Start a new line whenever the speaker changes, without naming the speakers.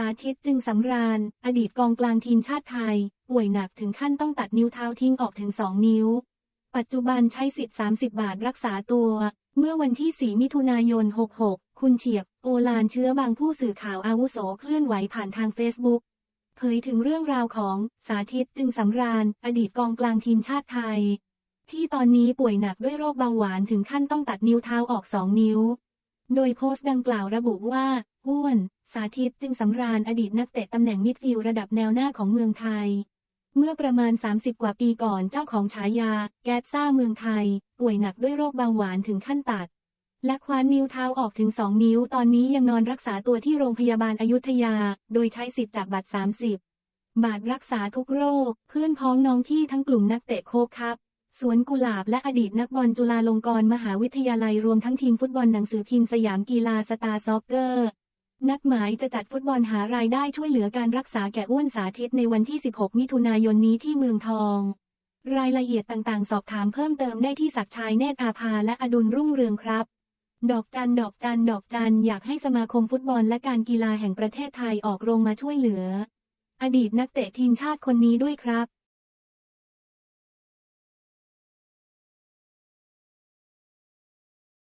สาธิตจึงสำราญ อดีตกองกลางทีมชาติไทย ป่วยหนักถึงขั้นต้องตัดนิ้วเท้าทิ้งออกถึง 2 นิ้ว ปัจจุบันใช้สิทธิ์ 30 บาทรักษาตัว เมื่อวันที่ 4 มิถุนายน 66 คุณเฉียบ โอลานเชื้อบางผู้สื่อข่าวอาวุโสเคลื่อนไหวผ่านทางเฟซบุ๊กเผยถึงเรื่องราวของสาธิตจึงสำราญ อดีตกองกลางทีมชาติไทย ที่ตอนนี้ป่วยหนักด้วยโรคเบาหวานถึงขั้นต้องตัดนิ้วเท้าออกสองนิ้ว โดยโพสต์ดังกล่าวระบุว่าอ้วน สาธิตจึงสำราญอดีตนักเตะตำแหน่งมิดฟิลด์ระดับแนวหน้าของเมืองไทย เมื่อประมาณ 30 กว่าปีก่อนเจ้าของฉายา แก๊สซ่าเมืองไทย ป่วยหนักด้วยโรคเบาหวานถึงขั้นตัด และคว้านนิ้วเท้าออกถึง 2 นิ้ว ตอนนี้ยังนอนรักษาตัวที่โรงพยาบาลอายุทยา โดยใช้สิทธิ์จากบัตร 30 บาทรักษาทุกโรค เพื่อนพ้องน้องที่ทั้งกลุ่มนักเตะโคกครับสวนกุหลาบและอดีตนักบอลจุฬาลงกรณ์มหาวิทยาลัยรวมทั้งทีมฟุตบอลหนังสือพิมพ์สยามกีฬาสตาร์ซ็อกเกอร์ นัดหมายจะจัดฟุตบอลหารายได้ช่วยเหลือการรักษาแก่อ้วนสาธิตในวันที่ 16 มิถุนายนนี้ที่เมืองทอง รายละเอียดต่างๆ สอบถามเพิ่มเติมได้ที่ศักชัยเนตรอาภาและอดุลรุ่งเรืองครับ ดอกจันดอกจันดอกจันอยากให้สมาคมฟุตบอลและการกีฬาแห่งประเทศไทยออกโรงมาช่วยเหลือ อดีตนักเตะทีมชาติคนนี้ด้วยครับ